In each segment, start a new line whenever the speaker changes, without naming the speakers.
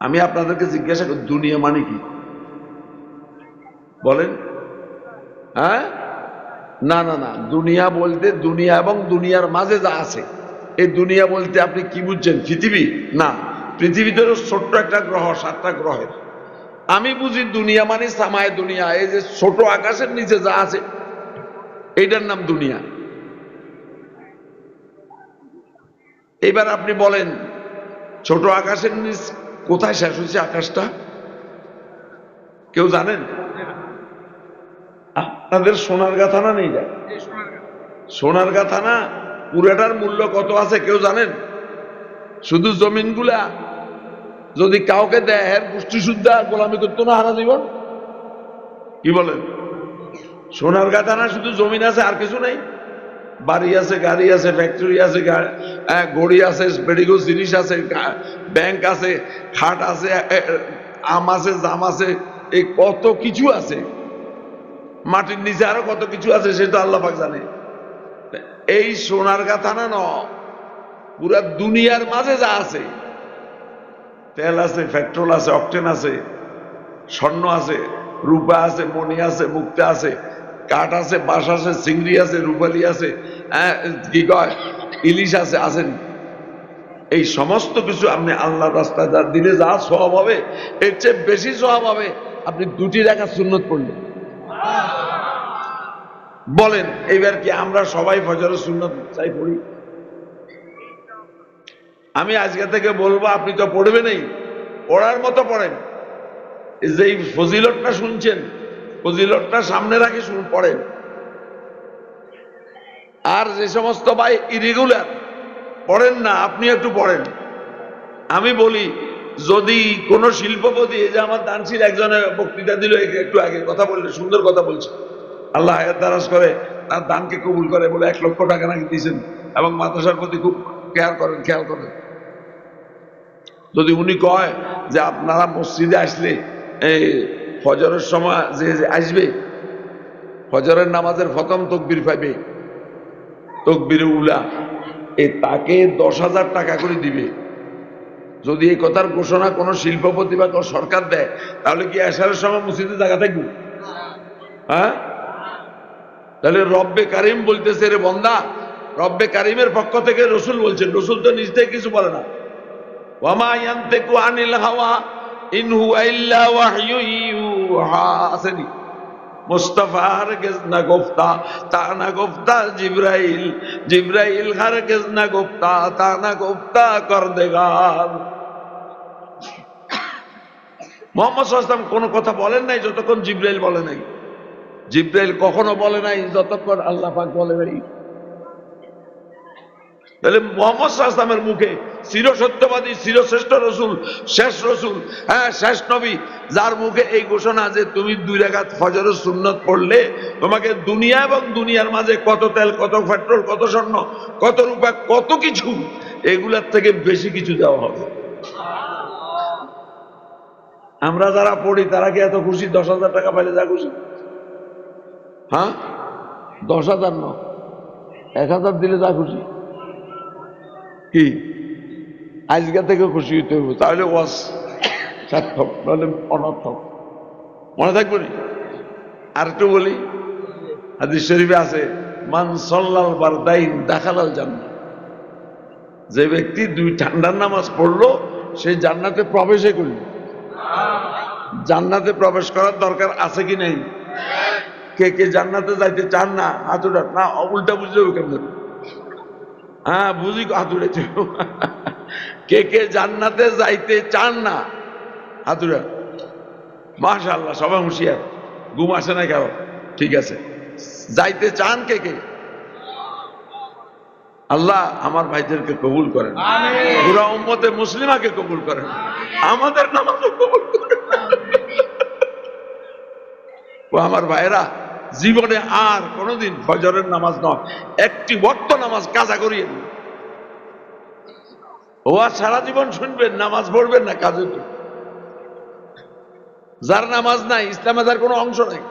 আমি আপনাদেরকে জিজ্ঞাসা করি, দুনিয়া মানে কি? বলেন। হ্যাঁ? না না না, দুনিয়া বলতে দুনিয়া এবং দুনিয়ার মাঝে যা আছে, এই দুনিয়া বলতে আপনি কি বুঝছেন, পৃথিবী? না, পৃথিবীতে হলো ছোট্ট একটা গ্রহ, সাতটা গ্রহের। আমি বুঝি দুনিয়া মানে সামায় দুনিয়া, এই যে ছোট আকাশের নিচে যা আছে, এইটার নাম দুনিয়া। এবার আপনি বলেন, ছোট আকাশের নিচ কোথায় শেষ হয়েছে আকাশটা? কেউ জানেন? আপনাদের সোনার গাথা না নেই যায়? সোনার গাথা না? পুরাটার মূল্য কত আছে কেউ জানেন? শুধু জমিনগুলা। যদি কাউকে দেয় এর পুষ্টি শুদ্ধ গোলামি করতো না হারা জীবন? কি বলেন? সোনার গাথা না, শুধু জমিন আছে, আর কিছু নেই? বাড়ি আছে, গাড়ি আছে ফ্যাক্টরি আছে ঘড়ি আছে মেডিকেল জিনিস আছে ব্যাংক আছে খাট আছে আম আছে জাম আছে এই কত কিছু আছে। মাটির নিচে আরও কত কিছু আছে সেটা আল্লাহ পাক জানে। এই সোনার গাথা না পুরা দুনিয়ার মাঝে যা আছে তেল আছে পেট্রোল আছে অকটেন আছে স্বর্ণ আছে রূপা আছে মণি আছে মুক্তা আছে কাঠ আছে বাঁশ আছে চিংড়ি আছে রূপালি আছে আহ, কি কয় ইলিশ আছে আছেন। এই সমস্ত কিছু আপনি আল্লাহ রাস্তায় যা দিলে যা সব হবে, এর চেয়ে বেশি সব হবে আপনি দুটি রেখা সুন্নত পড়লেন। বলেন এইবার কি আমরা সবাই ফজরের সুন্নত চাই পড়ি? আমি আজকে থেকে বলব, আপনি তো পড়বেনই, পড়ার মতো পড়েন। এই যে এই ফজিলতটা শুনছেন, ফজিলতটা সামনে রাখি পড়েন। আর যে সমস্ত ভাই ইরেগুলার পড়েন না, আপনি একটু পড়েন। আমি বলি, যদি কোন শিল্পপতি যে আমার দানশীল একজনে বক্তৃতা দিল একটু আগে কথা বললে, সুন্দর কথা বলছে। আল্লাহ হায়াত দারাজ করে, তার দানকে কবুল করে বলে এক লক্ষ টাকা নাকি দিয়েছেন এবং মাদ্রাসার প্রতি খুব কেয়ার করেন, খেয়াল করেন। যদি উনি কয় যে আপনারা মসজিদে আসলে, এই ফজরের সময় যে আসবে, ফজরের নামাজের ফতম তকবির পাইবে, তকবির উলা। এই তাকে দশ হাজার টাকা করে দিবে। যদি এই কথার ঘোষণা কোনো শিল্পপতি বা কোনো সরকার দেয়, তাহলে কি এসারের সময় মসজিদে জায়গা থাকবে? হ্যাঁ? তাহলে রব্বে কারিম বলতেছে, রে বন্দা, রব্বে কারিমের পক্ষ থেকে রসুল বলছেন। রসুল তো নিজ থেকে কিছু বলে না। ওয়ামা আনিল হাওয়া, ইন হুয়া ইল্লা ওয়াহয়ু আসেনি। মুস্তাফা হারগেজ না গোফতা তা না গোফতা জিব্রাইল। জিব্রাইল হারগেজ না গোফতা তা না গোফতা কর দেগার মোহাম্মদ সাল্লাম কোনো কথা বলেন নাই যতক্ষণ জিব্রাইল বলে নাই। জিব্রাইল কখনো বলে নাই, যতক্ষণ আল্লাহ পাক বলে নাই। তাহলে মোহাম্মদ সাল্লামের মুখে চিরসত্যবাদী, চিরশ্রেষ্ঠ রসুল, শেষ রসুল হ্যাঁ শেষ নবী, যার মুখে এই ঘোষণা যে তুমি দুই রেখাত ফজরের সুন্নত পড়লে তোমাকে দুনিয়া এবং দুনিয়ার মাঝে কত তেল, কত পেট্রোল, কত স্বর্ণ, কত রূপা, কত কিছু এগুলার থেকে বেশি কিছু দেওয়া হবে। আমরা যারা পড়ি, তারা কি এত খুশি? দশ হাজার টাকা পাইলে যা খুশি। হ্যাঁ? দশ হাজার ন। এক হাজার দিলে যা খুশি। কি? আজকে থেকে খুশি হইতে হবে তাহলে ওয়াস সার্থক, নাহলে অনর্থক। মনে থাকবে নি? আর একটু বলি, হাদিস শরীফে আছে, মান সল্লাল বারদাইন দেখালাল জান্নাত যে ব্যক্তি দুই ঠান্ডার নামাজ পড়ল সেই জান্নাতে প্রবেশই করল। জান্নাতে প্রবেশ করার দরকার আছে কি নেই? কে কে জান্নাতে যাইতে চান না হাতুটা না, উল্টা বুঝতে হবে কেমন? হ্যাঁ বুঝি হাত উড়েছে কে কে জান্নাতে যাইতে চান না? হাতুরা মাশা আল্লাহ সবাই হুঁশিয়ার। ঘুম আসে না কেন ঠিক আছে। যাইতে চান কে কে? আল্লাহ আমার ভাইদেরকে কবুল করেন। পুরা উম্মতে মুসলিমাকে কবুল করেন। আমাদের নামাজও কবুল করেন। ও আমার ভাইরা জীবনে আর কোনোদিন ফজরের নামাজ নয়। একটি ওয়াক্ত নামাজ কাজা করিয়ে দিন। ও আর সারা জীবন শুনবেন, নামাজ পড়বেন না কাজে যার নামাজ নাই, ইসলামে তার কোনো অংশ নাই।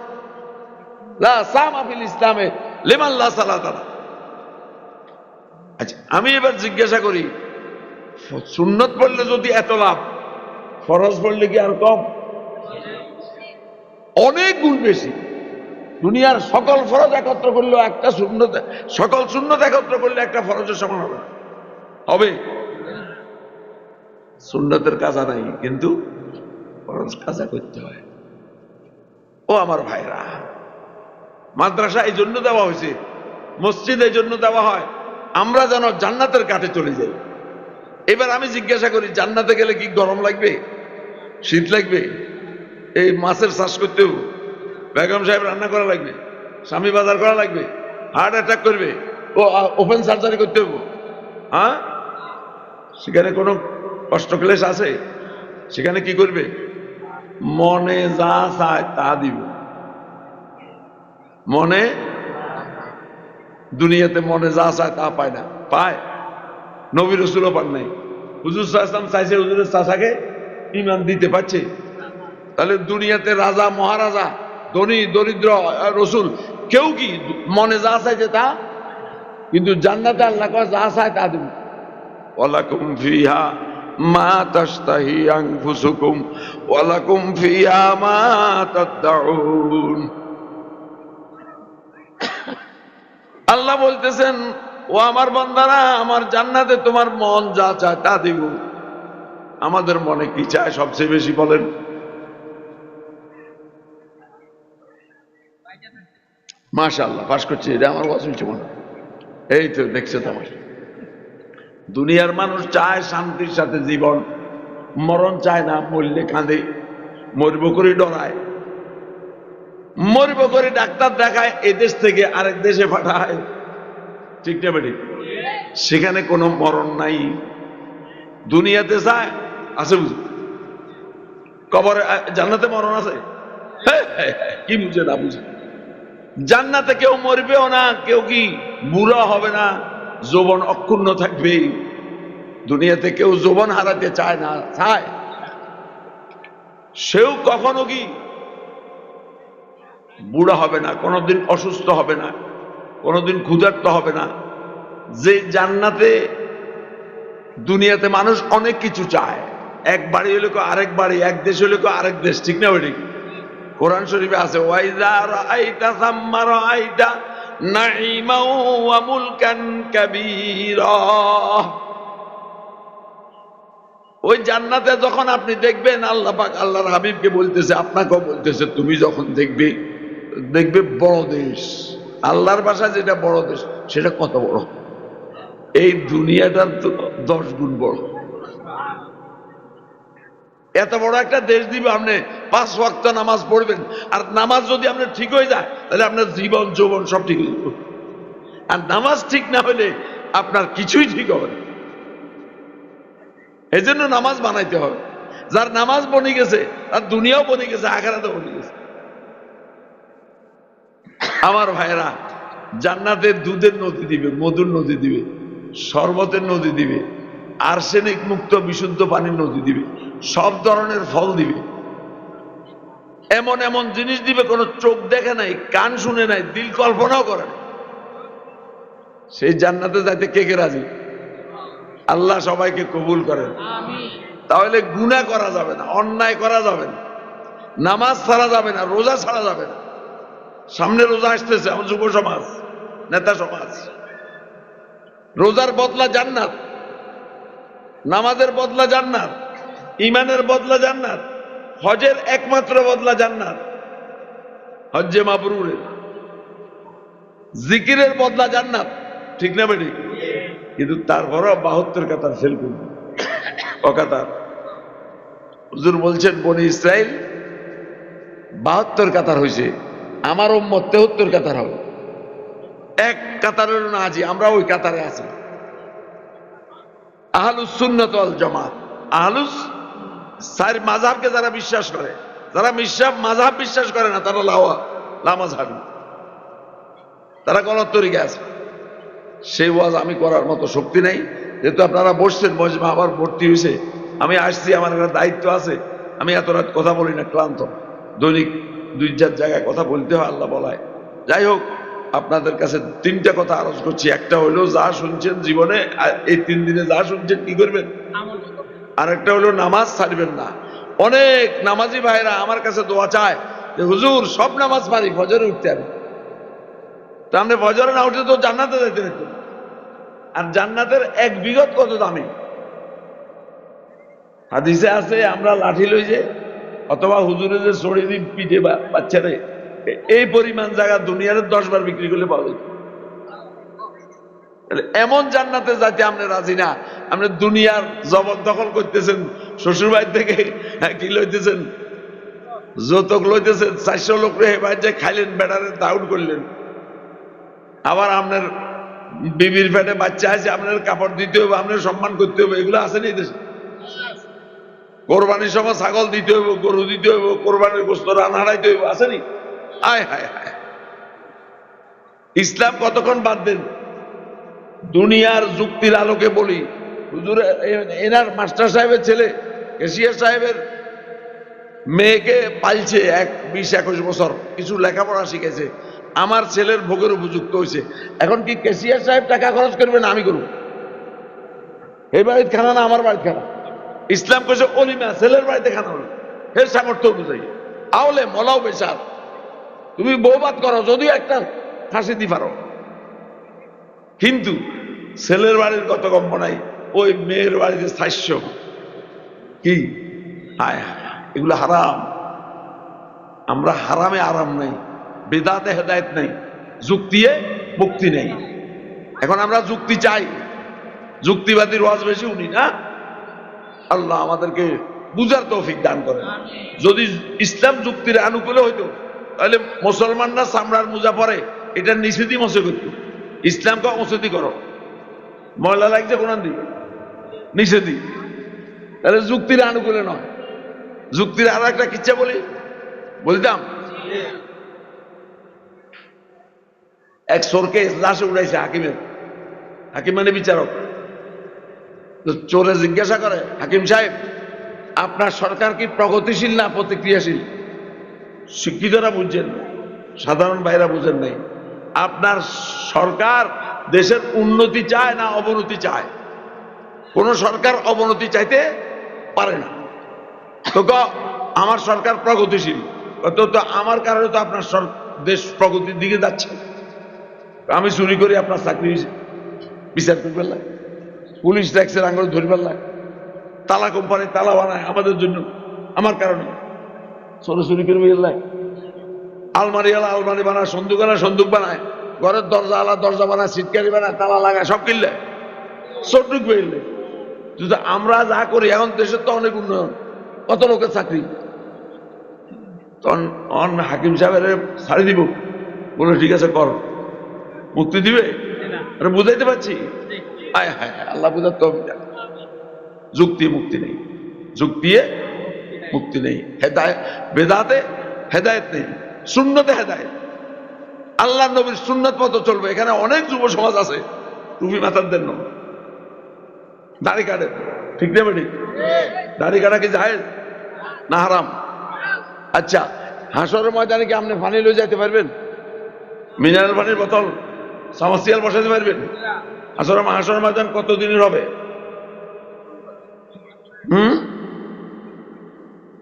ইসলামে লিমান লা সালাত আলা। আচ্ছা আমি এবার জিজ্ঞাসা করি, সুন্নত পড়লে যদি এত লাভ, ফরজ পড়লে কি আর কম? অনেক গুণ বেশি। দুনিয়ার সকল ফরজ একত্র করলেও একটা শূন্য সকল শূন্যত একত্র করলে একটা ফরজের সমান হবে। হবে। সুন্নতের কাজা নাই, কিন্তু ফরজ কাজা করতে হয়। ও আমার ভাইরা, মাদ্রাসা এই জন্য দেওয়া হয়েছে, মসজিদ এই জন্য দেওয়া হয়, আমরা যেন জান্নাতের কাঠে চলে যাই। এবার আমি জিজ্ঞাসা করি, জান্নাতে গেলে কি গরম লাগবে? শীত লাগবে? এই মাছের চাষ করতে হবে বেগম সাহেব রান্না করা লাগবে, স্বামী বাজার করা লাগবে হার্ট অ্যাটাক করবে, ও ওপেন সার্জারি করতে হবে। হ্যাঁ? সেখানে কোনো কষ্ট ক্লেশ আছে? সেখানে কি করবে? মনে যা চায় তা দিব। মনে? দুনিয়াতে মনে যা চায় তা পায় না। পায়। নবী রসুলও পান নাই। হুজুর সাহসাম চাইছে, হুজুরের চাষাকে ইমান দিতে পারছে। তাহলে দুনিয়াতে রাজা, মহারাজা ধনী, দরিদ্র, রসুল, কেউ কি মনে যা চাইছে তা? কিন্তু জান্নাতে আল্লাহ কয়, যা চায় তা দিব। ওয়ালাকুম ফিহা মা তাশতাহি আনফুসুকুম, ওয়ালাকুম ফিহা মা তাদউন আল্লাহ বলতেছেন, ও আমার বান্দারা, আমার জান্নাতে তোমার মন যা চায় তা দিব। আমাদের মনে কি চায় সবচেয়ে বেশি বলেন? মাশাল্লাহ পাশ করছি এটা আমার অসুবিধা মনে এই তো দেখছে তো আমার দুনিয়ার মানুষ চায় শান্তির সাথে জীবন মরণ চায় না মরলে কাঁদে মরব করে ডরায়। মরব করে ডাক্তার দেখায় এ দেশ থেকে আরেক দেশে পাঠায়। ঠিক না বেটি সেখানে কোনো মরণ নাই। দুনিয়াতে চায় আছে বুঝি? কবরে আহ, জান্নাতে মরণ আছে? হ্যাঁ, হ্যাঁ, হ্যাঁ, কি বুঝে না বুঝে? জান্নাতে কেউ মরবেও না, কেউ কি বুড়া হবে না, যৌবন অক্ষুণ্ণ থাকবে। দুনিয়াতে কেউ যৌবন হারাতে চায় না, চায়। সেও কখনো কি বুড়া হবে না, কোনোদিন অসুস্থ হবে না, কোনোদিন ক্ষুধার্ত হবে না। যে জান্নাতে, দুনিয়াতে মানুষ অনেক কিছু চায়। এক বাড়ি হলে কেউ আরেক বাড়ি, এক দেশ হলে কেউ আরেক দেশ, ঠিক না ওইটি কোরআন শরীফে আছে ওই জান্নাতে যখন আপনি দেখবেন আল্লাহ পাক আল্লাহর হাবিবকে বলতেছে, আপনাকেও বলতেছে, তুমি যখন দেখবে দেখবে বড় দেশ। আল্লাহর ভাষা যেটা বড় দেশ, সেটা কত বড়? এই দুনিয়াটার দশ গুণ বড়। এত বড় একটা দেশ দিবে, আপনি পাঁচ ওয়াক্ত নামাজ পড়বেন। আর নামাজ যদি আপনার ঠিক হয়ে যায়, তাহলে আপনার জীবন, যৌবন সব ঠিক হয়ে যাবে। আর নামাজ ঠিক না হলে আপনার কিছুই ঠিক হবে না। এই জন্য নামাজ বানাইতে হবে। যার নামাজ বনে গেছে, তার দুনিয়াও বনে গেছে আখারাতে বনে গেছে। আমার ভাইরা জান্নাতের দুধের নদী দিবে, মধুর নদী দিবে, শরবতের নদী দিবে। আর্সেনিক মুক্ত বিশুদ্ধ পানির নদী দিবে সব ধরনের ফল দিবে। এমন এমন জিনিস দিবে কোনো চোখ দেখে নাই কান শুনে নাই দিল কল্পনাও করে নাই। সেই জান্নাতে যাইতে কে কে রাজি? আল্লাহ সবাইকে কবুল করেন। তাহলে গুণা করা যাবে না অন্যায় করা যাবে না। নামাজ ছাড়া যাবে না রোজা ছাড়া যাবে না। সামনে রোজা আসতেছে আমার যুব সমাজ নেতা সমাজ। রোজার বদলা জান্নাত। নামাজের বদলা জান্নাত ইমানের বদলা জান্নাত, হজের একমাত্র বদলা জান্নাত। হজ্জে মাবরুরের জিকিরের বদলা জান্নাত, ঠিক না বেটি? কিন্তু তারপরও বাহাত্তর কাতার ফেল করবে। অকাতার। হুজুর বলছেন, বনি ইসরায়েল বাহাত্তর কাতার হয়েছে আমার উম্মত তেহত্তর কাতার হবে। এক কাতারের না আছি আমরা ওই কাতারে আছি। আহলুস সুন্নত ওয়াল জামাত। আহলুস সার মাযহাবকে যারা বিশ্বাস করে, যারা মিশাব মাযহাব বিশ্বাস করে না, তারা লাওয়া লামাজহাবি তারা গলত তরিকে আছে। সেই ওয়াজ আমি করার মতো শক্তি নাই। যেহেতু আপনারা বসছেন মজমা আবার ভর্তি হয়েছে আমি আসছি, আমার একটা দায়িত্ব আছে। আমি এত রাত কথা বলি না, ক্লান্ত। দৈনিক দুই জায়গায় কথা বলতে হয়, আল্লাহ বলায়। যাই হোক আপনাদের কাছে তিনটা কথা আরজ করছি। একটা হলো যা শুনছেন জীবনে আর এই তিন দিনে যা শুনছেন কি করবেন? আরেকটা হলো নামাজ ছাড়বেন না। অনেক নামাজি ভাইরা আমার কাছে দোয়া চায় যে হুজুর সব নামাজ পারি ফজরে উঠতে আমি তা আপনি ফজরে না উঠে তো জান্নাতে যাইতে হতো আর জান্নাতের এক বিগত কত দামি? হাদিসে আছে আমরা লাঠি লই যে অথবা হুজুরে যে সড়ি দিন পিঠে বাচ্চারে এই পরিমাণ জায়গা দুনিয়ার দশ বার বিক্রি করলে পাওয়া এমন জান্নাতে যাতে আপনি রাজি না। আপনি দুনিয়ার জবরদখল করতেছেন শ্বশুর বাড়ি থেকে কি লইতেছেন? যৌতুক লইতেছেন, চারশো লোক রে বাইর যে খাইলেন বেড়ারে দাউট করলেন। আবার আপনার বিবির পেটে বাচ্চা আছে, আপনার কাপড় দিতে হবে, আপনার সম্মান করতে হবে, এগুলো আছে না দেশে? কোরবানির সময় ছাগল দিতে হইব, গরু দিতে হইব, কোরবানির গোস্ত রান্না হারাইতে হইব আসেনি আয় হায় হায়। ইসলাম কতক্ষণ বাদ দেন দুনিয়ার যুক্তির আলোকে বলি। হুজুর এনার মাস্টার সাহেবের ছেলে, কেশিয়ার সাহেবের মেয়েকে পালছে এক বিশ একুশ বছর, কিছু লেখাপড়া শিখেছে। আমার ছেলের ভোগের উপযুক্ত হয়েছে। এখন কি কেশিয়ার সাহেব টাকা খরচ করবেন আমি করব? এই বাড়ির খানা না আমার বাড়ির খানা? ইসলাম কইছে, অলিমা, ছেলের বাড়িতে খানা হলো এর সামর্থ্য অনুযায়ী। আওলে মলাও বেচার। তুমি বৌবাদ করো যদিও একটা ফাঁসি দি পারো। কিন্তু ছেলের বাড়ির কত কম্প নাই ওই মেয়ের বাড়িতে স্থাস্য কি? এগুলো হারাম। আমরা হারামে আরাম নাই বেদাতে হেদায়ত নাই যুক্তিয়ে মুক্তি নেই। এখন আমরা যুক্তি চাই যুক্তিবাদীর ওয়াজ বেশি উনি না? আল্লাহ আমাদেরকে বুঝার তৌফিক দান করেন। যদি ইসলাম যুক্তির আনুকূলে হইতো তাহলে মুসলমানরা চামড়ার মোজা পরে, এটা নিষেধি মশে করত। ইসলাম ইসলামকে অমসেদি করো? ময়লা লাগছে কোনান দিকে নিষেধি তাহলে যুক্তির আনুকূলে নয়। যুক্তির আরও একটা কিচ্ছা বলি? বলতাম এক চোরকে লাশে উড়াইছে হাকিমের। হাকিম মানে বিচারক। চোরে জিজ্ঞাসা করে, হাকিম সাহেব, আপনার সরকার কি প্রগতিশীল না প্রতিক্রিয়াশীল? শিক্ষিতরা বুঝছেন সাধারণ ভাইরা বুঝেন নাই। আপনার সরকার দেশের উন্নতি চায় না অবনতি চায়? কোন সরকার অবনতি চাইতে পারে না। তো আমার সরকার প্রগতিশীল। তো আমার কারণে তো আপনার দেশ প্রগতির দিকে যাচ্ছে। আমি চুরি করি, আপনার চাকরি বিচার করবেন না। পুলিশ ট্যাক্সের আঙুল ধরবেন না। তালা কোম্পানি তালা বানায় আমাদের জন্য, আমার কারণে। চুরি করে বেরলায় আলমারি আলা আলমারি বানায়, সন্দুক আলা সন্দুক বানায়, ঘরের দরজা আলা দরজা বানায় সিটকারি বানায়, তালা লাগায়, সব কিনলে। চোরটুক বেরলে যদি আমরা যা করি, এখন দেশের তো অনেক উন্নয়ন। কত লোকের চাকরি? তখন অন হাকিম সাহেবের ছাড়ি দিব। বলে, ঠিক আছে, কর। মুক্তি দিবে? আরে বুঝাইতে পারছি? আয়, হায় আল্লাহ বুঝার তো যুক্তি মুক্তি নেই। যুক্তিয়ে মুক্তি নেই। হেদায়ত, বেদাতে হেদায়ত নেই। শূন্যতে হেদায়ত। আল্লাহ নবীর সুন্নত মতো চলবে। এখানে অনেক যুব সমাজ আছে। টুপি মাথার দেন দাড়ি কাটে। ঠিক নেবে ঠিক দাড়ি কাটা কি যায় না হারাম? আচ্ছা হাসরের ময়দানে কি আপনি পানি লয়ে যাইতে পারবেন? মিনারেল পানির বোতল, সামাসিয়াল বসাতে পারবেন? আসলে হাসর ময়দান কত দিনের হবে? হুম?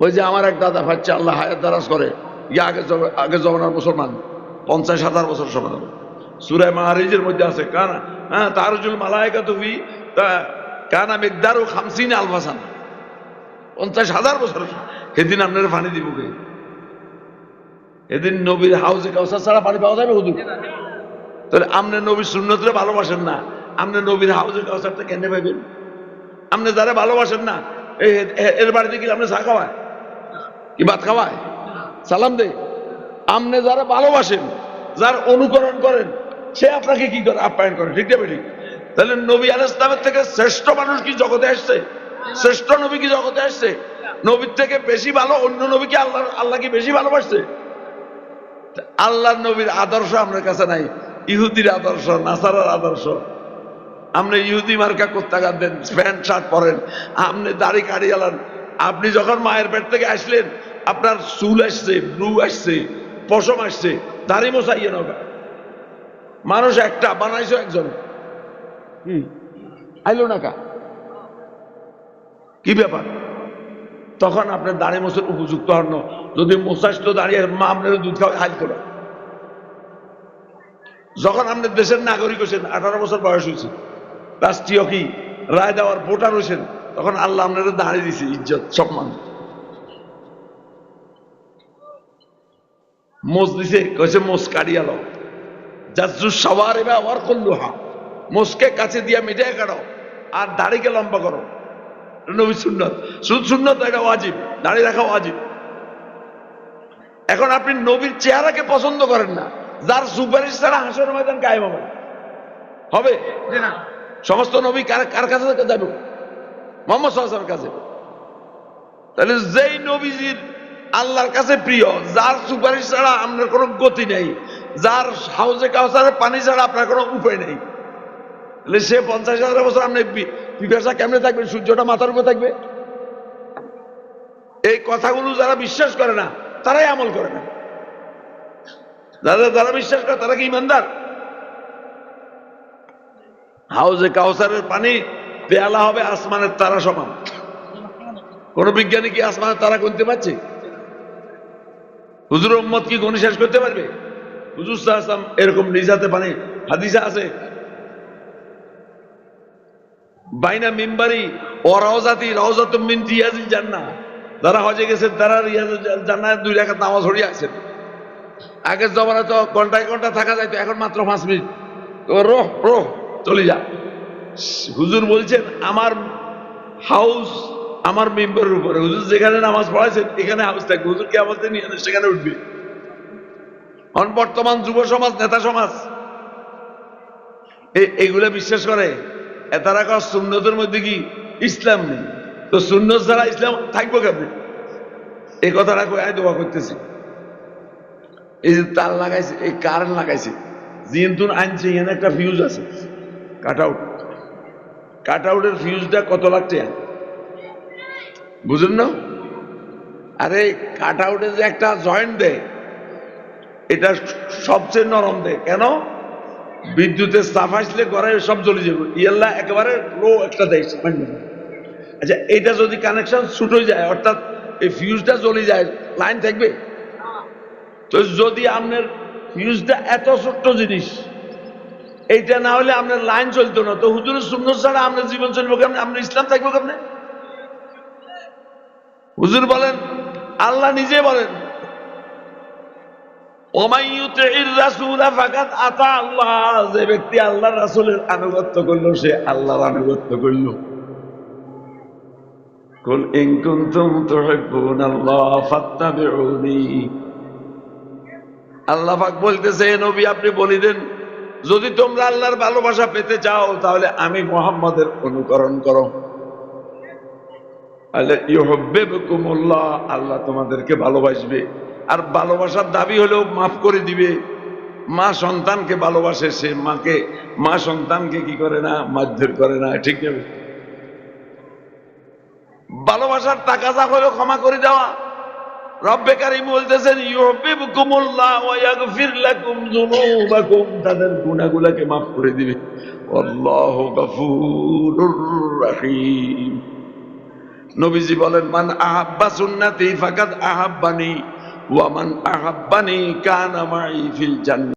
ওই যে আমার এক দাদা ভাচ্চা আল্লাহ হায়াত দারাজ করে। ইয়ে আগে আগে জমানার মুসলমান, পঞ্চাশ হাজার বছর সমান সুরায় মাহারিজের মধ্যে আছে, কানা হ্যাঁ তারজুল মালায়কা তুমি কানা মেঘদার ও খামসিন আলফাসান পঞ্চাশ হাজার বছর সেদিন আপনার পানি দিব কে? এদিন নবীর হাউজে কাউসার ছাড়া পানি পাওয়া যাবে হুজুর? তাহলে আপনি নবীর সুন্নতরে ভালোবাসেন না। আপনি নবীর হাউজে কাউসারটা কেনে পাইবেন? আপনি যারা ভালোবাসেন না এর বাড়িতে কি আপনি চা খাওয়ায় কি ভাত খাওয়ায়? সালাম দে। আপনি যারা ভালোবাসেন, যার অনুকরণ করেন, সে আপনাকে কি করে? আপ্যায়ন করে, ঠিক ঠিক তাহলে নবী আল ইসলামের থেকে শ্রেষ্ঠ মানুষ কি জগতে আসছে? শ্রেষ্ঠ নবী কি জগতে আসছে? নবীর থেকে বেশি ভালো, অন্য নবী কি আল্লাহ আল্লাহ কি বেশি ভালোবাসছে? আল্লাহ নবীর আদর্শ আপনার কাছে নাই, ইহুদির আদর্শ, নাসারার আদর্শ। আপনি ইহুদি মার্কা কোত্তাকার দেন, প্যান্ট, শার্ট পরেন আপনি দাড়ি কাড়ি আলান আপনি যখন মায়ের পেট থেকে আসলেন, আপনার চুল আসছে ব্লু আসছে, পশম আসছে দাড়ি মশাইয়ে নৌকা মানুষ একটা, বানাইছো একজন। হুম, আইলো না কা? ব্যাপার? তখন আপনার দাঁড়িয়ে মোছের উপযুক্ত হন যদি মোসাস তো দাঁড়িয়ে, মা আপনার দুধ খাওয়া হাইল করে। যখন আপনার দেশের নাগরিক হয়েছেন, আঠারো বছর বয়স হয়েছে। রাষ্ট্রীয় কি? রায় দেওয়ার ভোটার হয়েছেন। তখন আল্লাহ আপনার দাঁড়িয়ে দিছে ইজ্জত সম্মান। মোজ দিছে কয়েছে মোজ কাটিয়া লও। জাজু সবার এবার ওয়ার করল হা। মোজকে কাছে দিয়া মিটাই কাটো আর দাড়িকে লম্বা করো। নবী সুন্নত। শুধু সুন্নত এটা ওয়াজিব। দাঁড়িয়ে রাখা ওয়াজিব। এখন আপনি নবীর চেহারাকে পছন্দ করেন না যার সুপারিশ ছাড়া হাসর ময়দান কায়েম হবে। না। হবে সমস্ত নবী কার কার কাছে যাবে মোহাম্মদ সাল্লামের কাছে। তাহলে যেই নবীজির আল্লাহর কাছে প্রিয়, যার সুপারিশ ছাড়া আপনার কোনো গতি নেই, যার হাউজে কাউসারের পানি ছাড়া আপনার কোনো উপায় নেই। তাহলে সে পঞ্চাশ হাজার বছর আপনি পিপাসা কেমনে থাকবে? সূর্যটা মাথার উপরে থাকবে? এই কথাগুলো যারা বিশ্বাস করে না, তারাই আমল করে না। যারা যারা বিশ্বাস করে, তারা কি ইমানদার? হাউজে কাউসারের পানি পেয়ালা হবে আসমানের তারা সমান। কোন বিজ্ঞানী কি আসমানের তারা গুনতে পারছে? হুজুর উম্মত কি গণি শেষ করতে পারবে? হুজুর সাহা আসলাম এরকম নিজাতে পানি হাদিসা আছে। বাইনা মিম্বারি ও রওজাতি রওজাত মিন রিয়াজিল জান্নাহ। যারা হজে গেছে, তারা রিয়াজুল জান্নাহ দুই রাকাত নামাজ পড়িয়ে আছেন আগের জমানা তো ঘন্টায় ঘণ্টা থাকা যায় তো এখন মাত্র পাঁচ মিনিট। রোহ রোহ, চলে যা। হুজুর বলছেন, আমার হাউস আমার মেম্বারের উপরে। হুজুর যেখানে নামাজ পড়াইছেন, এখানে হাউস থাকবে। হুজুর কে আমাদের নিয়ে সেখানে উঠবে। এখন বর্তমান যুব সমাজ, নেতা সমাজ এগুলা বিশ্বাস করে? এ তারা কয়, সুন্নতের মধ্যে কি ইসলাম নেই? তো সুন্নত ছাড়া ইসলাম থাকব কেমনে? এই কথাটা আমি দোয়া করতেছি। এই যে তার লাগাইছে, এই কারেন্ট লাগাইছে, জিন্তুন আনছে, এখানে একটা ফিউজ আছে। কাট আউট কাট আউটের ফিউজটা কত লাগছে? বুঝুন না? আরে কাট আউটে যে একটা জয়েন্ট দেয়, এটা সবচেয়ে নরম দেয়। কেন? বিদ্যুতের সাফ আসলে ঘরে সব জ্বলে যাবে। ইয়াল্লা, একেবারে লো একটা দেয় আচ্ছা এটা যদি কানেকশন ছুট যায়, অর্থাৎ এই ফিউজটা জ্বলে যায় লাইন থাকবে? তো যদি আপনার ফিউজটা এত ছোট্ট জিনিস এইটা না হলে আপনার লাইন চলতো না। তো হুজুরের শূন্য ছাড়া আপনার জীবন চলবো কেমন? আপনার ইসলাম থাকব কেমনে? হুজুর বলেন, আল্লাহ নিজে বলেন যে ব্যক্তি রাসূলের আনুগত্য করল, সে আল্লাহর আনুগত্য করল। কুল আল্লাহ বলতেছে "হে নবী, আপনি বলি দেন যদি তোমরা আল্লাহর ভালোবাসা পেতে চাও, তাহলে আমি মোহাম্মদের অনুকরণ করো। তাহলে আল্লাহ তোমাদেরকে ভালোবাসবে। আর ভালোবাসার দাবি হলেও মাফ করে দিবে। মা সন্তানকে ভালোবাসে সে, মাকে, মা সন্তানকে কি করে না? মারধর করে না, ঠিক ভালোবাসার টাকা যা হলেও ক্ষমা করে দেওয়া। রব্বে কারিম বলতেছেন, ইউহিব্বুকুমুল্লাহ ওয়া ইয়াগফির লাকুম যুনুবাকুম। তাদের গুনাহগুলোকে maaf করে দিবে। আল্লাহু গফুরুর রহিম। নবীজি বলেন, মান আহাব্বা সুন্নতি ফাকাদ আহাব্বানি ওয়া মান আহাব্বানি কানা মাই ফিল জান্নাহ।